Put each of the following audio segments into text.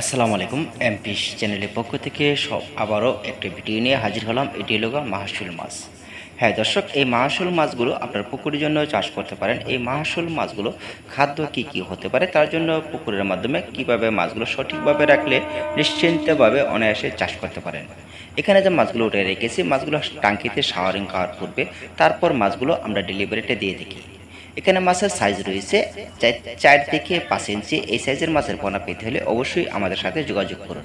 আসসালামু আলাইকুম এমপিস চ্যানেলের পক্ষ থেকে সব আবারও একটি ভিডিও নিয়ে হাজির হলাম এটি হলো মাহাসুল মাছ। হ্যাঁ দর্শক, এই মাহাসুল মাছগুলো আপনার পুকুরের জন্য চাষ করতে পারেন। এই মাহাসুল মাছগুলো খাদ্য কি কি হতে পারে তার জন্য পুকুরের মাধ্যমে কীভাবে মাছগুলো সঠিকভাবে রাখলে নিশ্চিন্তভাবে অনায়াসে চাষ করতে পারেন? এখানে যে মাছগুলো উঠে রেখেছি, মাছগুলো টাঙ্কিতে শাওয়ারিং খাওয়ার পূর্বে তারপর মাছগুলো আমরা ডেলিভারিতে দিয়ে দেখি। এখানে মাছের সাইজ রয়েছে চার- থেকে পাঁচ ইঞ্চি এই সাইজের মাছের পোনা পেতে হলে অবশ্যই আমাদের সাথে যোগাযোগ করুন।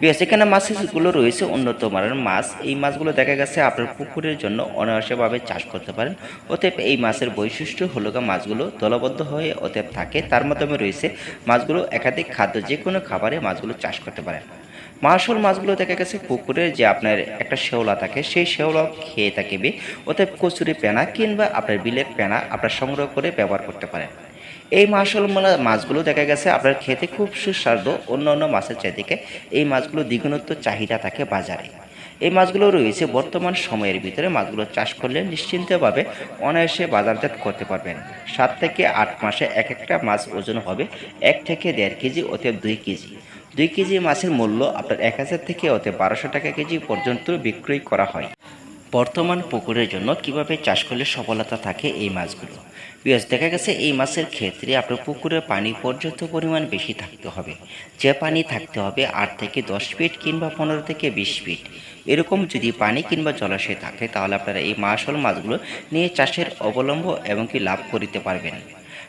বিকজ এখানে মাছগুলো রয়েছে, উন্নত মানের মাছ। এই মাছগুলো দেখা গেছে আপনার পুকুরের জন্য অনায়াসভাবে চাষ করতে পারেন। অতএব এই মাছের বৈশিষ্ট্য হলো গা মাছগুলো দলবদ্ধ হয়ে অতএব থাকে। তার মাধ্যমে রয়েছে মাছগুলো একাধিক খাদ্য যে কোনো খাবারে মাছগুলো চাষ করতে পারেন। মাসল মাছগুলো দেখা গেছে পুকুরে যে আপনার একটা শেওলা থাকে, সেই শেওলা খেয়ে থাকবে অতএব কচুরি পেনা কিংবা আপনার বিলের পেনা আপনার সংগ্রহ করে ব্যবহার করতে পারেন। এই মাসল মাছগুলো দেখা গেছে আপনার খেতে খুব সুস্বাদু, অন্য অন্য মাছের চাইদিকে এই মাছগুলো দ্বিগুণত্ব চাহিদা থাকে বাজারে। এই মাছগুলো রয়েছে বর্তমান সময়ের ভিতরে। মাছগুলো চাষ করলে নিশ্চিন্তভাবে অনায়াসে বাজারজাত করতে পারবেন। সাত থেকে আট মাসে এক একটা মাছ ওজন হবে এক থেকে দেড় কেজি, অতএব দুই কেজি। দুই কেজি মাছের মূল্য আপনার এক হাজার থেকে অতএব বারোশো টাকা কেজি পর্যন্ত বিক্রয় করা হয়। বর্তমান পুকুরের জন্য কীভাবে চাষ করলে সফলতা থাকে এই মাছগুলো? বিকজ দেখা গেছে এই মাছের ক্ষেত্রে আপনার পুকুরে পানি পর্যাপ্ত পরিমাণ বেশি থাকতে হবে। যে পানি থাকতে হবে আট থেকে দশ ফিট কিংবা পনেরো থেকে বিশ ফিট। এরকম যদি পানি কিংবা জলাশয় থাকে, তাহলে আপনারা এই মাসল মাছগুলো নিয়ে চাষের অবলম্ব এবং কি লাভ করিতে পারবেন।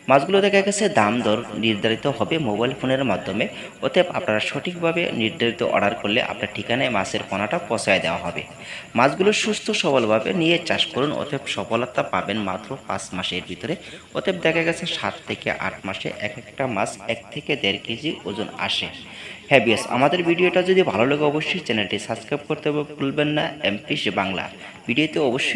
মাছগুলো দেখা গেছে দাম দর নির্ধারিত হবে মোবাইল ফোনের মাধ্যমে। অতএব আপনারা সঠিকভাবে নির্ধারিত অর্ডার করলে আপনার ঠিকানায় মাছের পোনাটা পৌঁছায় দেওয়া হবে। মাছগুলো সুস্থ সবলভাবে নিয়ে চাষ করুন, অতএব সফলতা পাবেন মাত্র পাঁচ মাসের ভিতরে। অতএব দেখা গেছে সাত থেকে আট মাসে এক একটা মাছ এক থেকে দেড় কেজি ওজন আসে। হ্যাঁ বিয়াস, আমাদের ভিডিওটা যদি ভালো লাগে অবশ্যই চ্যানেলটি সাবস্ক্রাইব করতে হবে ভুলবেন না, এমপিস বাংলা। ভিডিওতে অবশ্যই